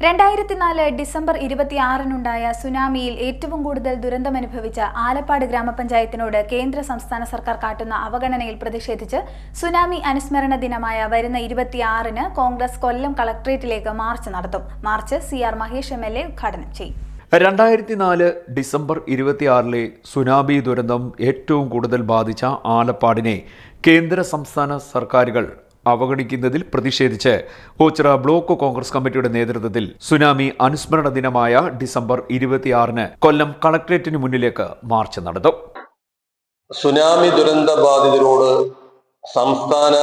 രണ്ടായിരത്തി നാല് ഡിസംബർ ഇരുപത്തിയാറിനുണ്ടായ സുനാമിയിൽ ഏറ്റവും കൂടുതൽ ദുരന്തമനുഭവിച്ച ആലപ്പാട് ഗ്രാമപഞ്ചായത്തിനോട് കേന്ദ്ര സംസ്ഥാന സർക്കാർ കാട്ടുന്ന അവഗണനയിൽ പ്രതിഷേധിച്ച് സുനാമി അനുസ്മരണ ദിനമായ വരുന്ന ഇരുപത്തിയാറിന് കോൺഗ്രസ് കൊല്ലം കളക്ട്രേറ്റിലേക്ക് മാർച്ച് നടത്തും. March C R Mahesh M L A ഉദ്ഘാടനം ചെയ്യും. രണ്ടായിരത്തി നാല് ഡിസംബർ ഇരുപത്തിയാറിലെ സുനാമി ദുരന്തം ഏറ്റവും കൂടുതൽ ബാധിച്ച ആലപ്പാടിനെ കേന്ദ്ര സംസ്ഥാന സർക്കാരുകൾ അവഗണിക്കുന്നതിൽ പ്രതിഷേധിച്ച് ഓച്ചിറ ബ്ലോക്ക് കോൺഗ്രസ് കമ്മിറ്റിയുടെ നേതൃത്വത്തിൽ സുനാമി അനുസ്മരണ ദിനമായ ഡിസംബർ ഇരുപത്തിയാറിന് കൊല്ലം കളക്ട്രേറ്റിന് മുന്നിലേക്ക് മാർച്ച് നടത്തും സുനാമി ദുരന്ത ബാധിതരോട് സംസ്ഥാന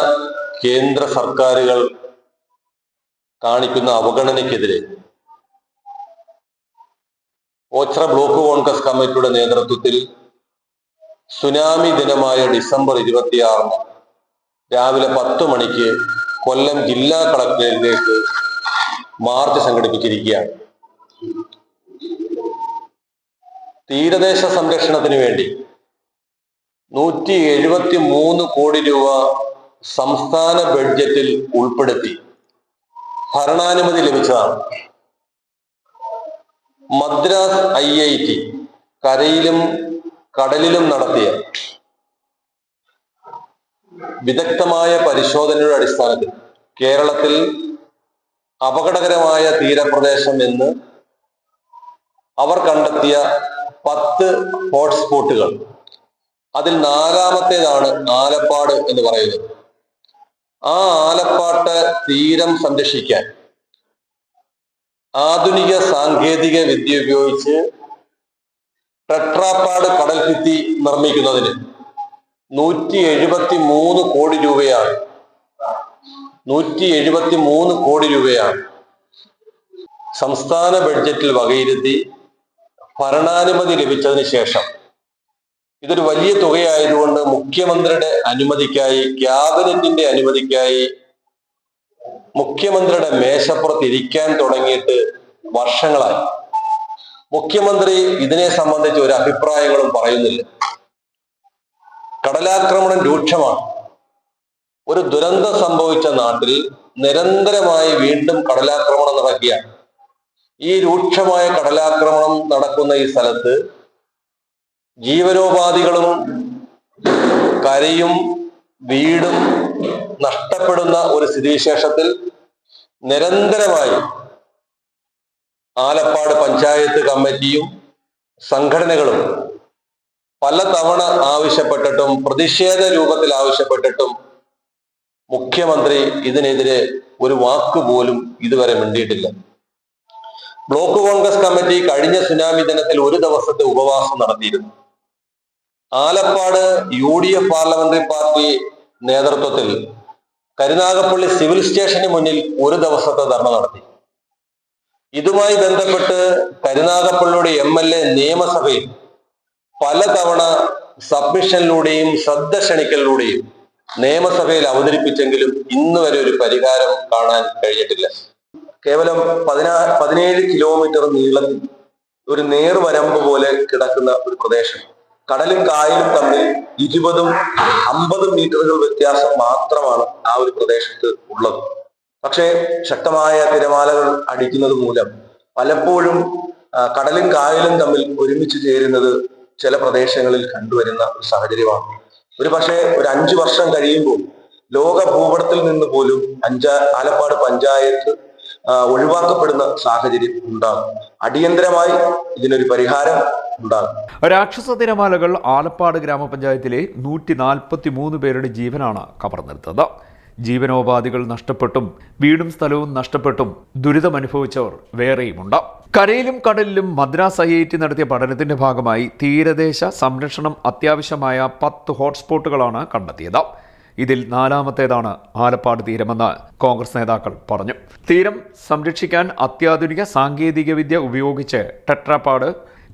കേന്ദ്ര സർക്കാരുകൾ കാണിക്കുന്ന അവഗണനയ്ക്കെതിരെ ഓച്ചറ ബ്ലോക്ക് കോൺഗ്രസ് കമ്മിറ്റിയുടെ നേതൃത്വത്തിൽ സുനാമി ദിനമായ ഡിസംബർ ഇരുപത്തിയാറിന് രാവിലെ പത്ത് മണിക്ക് കൊല്ലം ജില്ലാ കളക്ടറേറ്റിലേക്ക് മാർച്ച് സംഘടിപ്പിച്ചിരിക്കുകയാണ്. തീരദേശ സംരക്ഷണത്തിന് വേണ്ടി നൂറ്റി എഴുപത്തി മൂന്ന് കോടി രൂപ സംസ്ഥാന ബഡ്ജറ്റിൽ ഉൾപ്പെടുത്തി ഭരണാനുമതി ലഭിച്ചതാണ്. മദ്രാസ് ഐ ഐ ടി കരയിലും കടലിലും നടത്തിയ വിദഗ്ധമായ പരിശോധനയുടെ അടിസ്ഥാനത്തിൽ കേരളത്തിൽ അപകടകരമായ തീരപ്രദേശം എന്ന് അവർ കണ്ടെത്തിയ പത്ത് ഹോട്ട്സ്പോട്ടുകൾ. അതിൽ നാലാമത്തേതാണ് ആലപ്പാട് എന്ന് പറയുന്നത്. ആ ആലപ്പാട്ട് തീരം സംരക്ഷിക്കാൻ ആധുനിക സാങ്കേതിക വിദ്യ ഉപയോഗിച്ച് ടെട്രാപ്പാട് കടൽഭിത്തി നിർമ്മിക്കുന്നതിന് നൂറ്റി എഴുപത്തി മൂന്ന് കോടി രൂപയാണ്. നൂറ്റി എഴുപത്തി മൂന്ന് കോടി രൂപയാണ്. സംസ്ഥാന ബഡ്ജറ്റിൽ വകയിരുത്തി ഭരണാനുമതി ലഭിച്ചതിന് ശേഷം. ഇതൊരു വലിയ തുകയായതുകൊണ്ട് മുഖ്യമന്ത്രിയുടെ അനുമതിക്കായി ക്യാബിനറ്റിന്റെ അനുമതിക്കായി മുഖ്യമന്ത്രിയുടെ മേശപ്പുറത്ത് ഇരിക്കാൻ തുടങ്ങിയിട്ട് വർഷങ്ങളായി. മുഖ്യമന്ത്രി ഇതിനെ സംബന്ധിച്ച് ഒരു അഭിപ്രായങ്ങളും പറയുന്നില്ല. കടലാക്രമണം രൂക്ഷമാണ്. ഒരു ദുരന്തം സംഭവിച്ച നാട്ടിൽ നിരന്തരമായി വീണ്ടും കടലാക്രമണം നടക്കുകയാണ്. ഈ രൂക്ഷമായ കടലാക്രമണം നടക്കുന്ന ഈ സ്ഥലത്ത് ജീവനോപാധികളും കരയും വീടും നഷ്ടപ്പെടുന്ന ഒരു സ്ഥിതിവിശേഷത്തിൽ നിരന്തരമായി ആലപ്പാട് പഞ്ചായത്ത് കമ്മിറ്റിയും സംഘടനകളും പലതവണ ആവശ്യപ്പെട്ടിട്ടും പ്രതിഷേധ രൂപത്തിൽ ആവശ്യപ്പെട്ടിട്ടും മുഖ്യമന്ത്രി ഇതിനെതിരെ ഒരു വാക്ക് പോലും ഇതുവരെ മിണ്ടിയിട്ടില്ല. ബ്ലോക്ക് കോൺഗ്രസ് കമ്മിറ്റി കഴിഞ്ഞ സുനാമി ദിനത്തിൽ ഒരു ദിവസത്തെ ഉപവാസം നടത്തിയിരുന്നു. Alappad U D F parliamentary party നേതൃത്വത്തിൽ കരുനാഗപ്പള്ളി സിവിൽ സ്റ്റേഷന് മുന്നിൽ ഒരു ദിവസത്തെ ധർണ നടത്തി. ഇതുമായി ബന്ധപ്പെട്ട് കരുനാഗപ്പള്ളിയുടെ എം എൽ എ നിയമസഭയിൽ പലതവണ സബ്മിഷനിലൂടെയും ശ്രദ്ധ ക്ഷണിക്കലിലൂടെയും നിയമസഭയിൽ അവതരിപ്പിച്ചെങ്കിലും ഇന്ന് വരെ ഒരു പരിഹാരം കാണാൻ കഴിഞ്ഞിട്ടില്ല. കേവലം പതിനാ പതിനേഴ് കിലോമീറ്റർ നീളത്തിൽ ഒരു നേർവരമ്പ് പോലെ കിടക്കുന്ന ഒരു പ്രദേശം. കടലും കായലും തമ്മിൽ ഇരുപതും അമ്പതും മീറ്ററുകൾ വ്യത്യാസം മാത്രമാണ് ആ ഒരു പ്രദേശത്ത് ഉള്ളത്. പക്ഷേ ശക്തമായ തിരമാലകൾ അടിക്കുന്നത് മൂലം പലപ്പോഴും കടലും കായലും തമ്മിൽ ഒരുമിച്ച് ചേരുന്നത് ചില പ്രദേശങ്ങളിൽ കണ്ടുവരുന്ന ഒരു സാഹചര്യമാണ്. ഒരു പക്ഷേ ഒരു അഞ്ചു വർഷം കഴിയുമ്പോൾ ലോക ഭൂപടത്തിൽ നിന്ന് പോലും അഞ്ചാ ആലപ്പാട് പഞ്ചായത്ത് ഒഴിവാക്കപ്പെടുന്ന സാഹചര്യം ഉണ്ടാകും. അടിയന്തരമായി ഇതിനൊരു പരിഹാരം ഉണ്ടാകും. രാക്ഷസ തിരമാലകൾ ആലപ്പാട് ഗ്രാമപഞ്ചായത്തിലെ നൂറ്റി നാൽപ്പത്തി മൂന്ന് പേരുടെ ജീവനാണ് കവർന്നെടുത്തത്. ജീവനോപാധികൾ നഷ്ടപ്പെട്ടും വീടും സ്ഥലവും നഷ്ടപ്പെട്ടും ദുരിതമനുഭവിച്ചവർ വേറെയുമുണ്ട്. കരയിലും കടലിലും മദ്രാസ് ഐ ഐ ടി നടത്തിയ പഠനത്തിന്റെ ഭാഗമായി തീരദേശ സംരക്ഷണം അത്യാവശ്യമായ പത്ത് ഹോട്ട്സ്പോട്ടുകളാണ് കണ്ടെത്തിയത്. ഇതിൽ നാലാമത്തേതാണ് ആലപ്പാട് തീരമെന്ന് കോൺഗ്രസ് നേതാക്കൾ പറഞ്ഞു. തീരം സംരക്ഷിക്കാൻ അത്യാധുനിക സാങ്കേതികവിദ്യ ഉപയോഗിച്ച് ടെട്രാപ്പാട്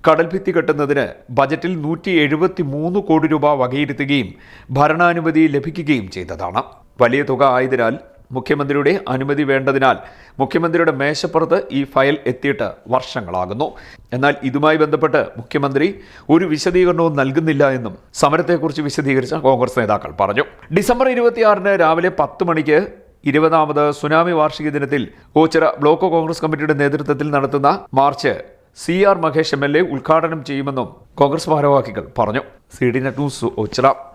കടൽഭിത്തി കെട്ടുന്നതിന് ബജറ്റിൽ നൂറ്റി എഴുപത്തി മൂന്ന് കോടി രൂപ വകയിരുത്തുകയും ഭരണാനുമതി ലഭിക്കുകയും ചെയ്തതാണ്. വലിയ തുക ആയതിനാൽ മുഖ്യമന്ത്രിയുടെ അനുമതി വേണ്ടതിനാൽ മുഖ്യമന്ത്രിയുടെ മേശപ്പുറത്ത് ഈ ഫയൽ എത്തിയിട്ട് വർഷങ്ങളാകുന്നു. എന്നാൽ ഇതുമായി ബന്ധപ്പെട്ട് മുഖ്യമന്ത്രി ഒരു വിശദീകരണവും നൽകുന്നില്ല എന്നും സമരത്തെക്കുറിച്ച് വിശദീകരിച്ച കോൺഗ്രസ് നേതാക്കൾ പറഞ്ഞു. ഡിസംബർ ഇരുപത്തിയാറിന് രാവിലെ പത്ത് മണിക്ക് ഇരുപതാമത് സുനാമി വാർഷിക ദിനത്തിൽ ഓച്ചിറ ബ്ലോക്ക് കോൺഗ്രസ് കമ്മിറ്റിയുടെ നേതൃത്വത്തിൽ നടത്തുന്ന march C R Mahesh M L A ഉദ്ഘാടനം ചെയ്യുമെന്നും കോൺഗ്രസ് ഭാരവാഹികൾ പറഞ്ഞു. C D net news Ochira.